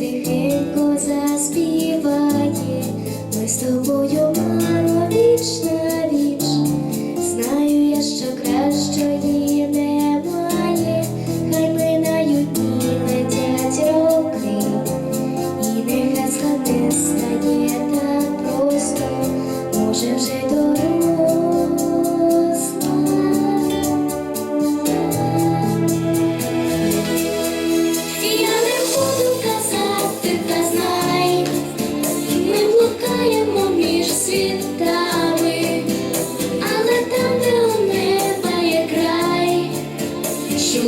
тихенько заспіває, ми з тобою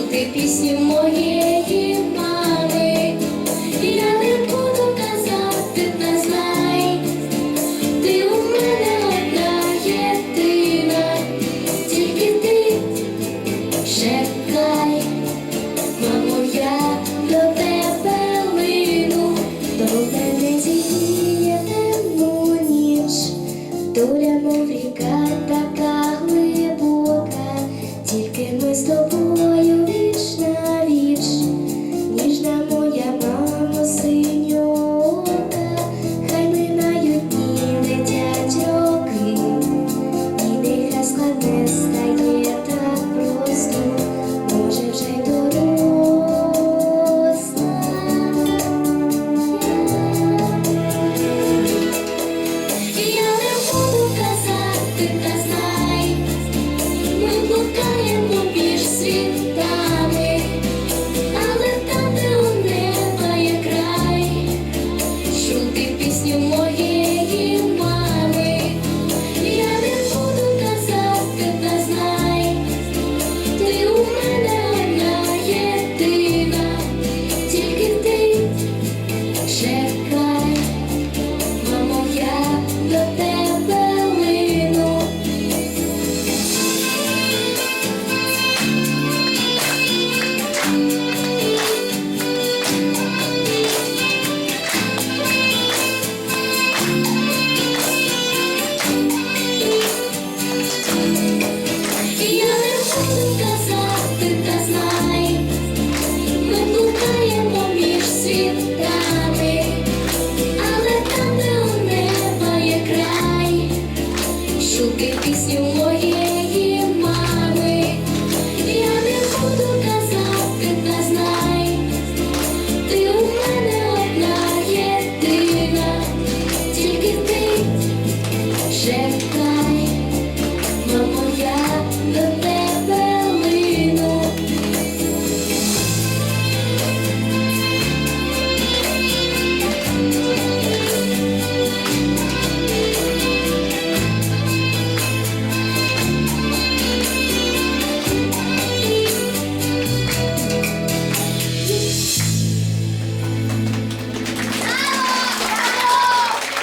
чути пісню моєї мами. Я не буду казати, та знай, ти у мене одна єдина, тільки ти чекай. Мамо, я до тебе лину, до мене зігріє темну ніч, доля, мов ріка Cause I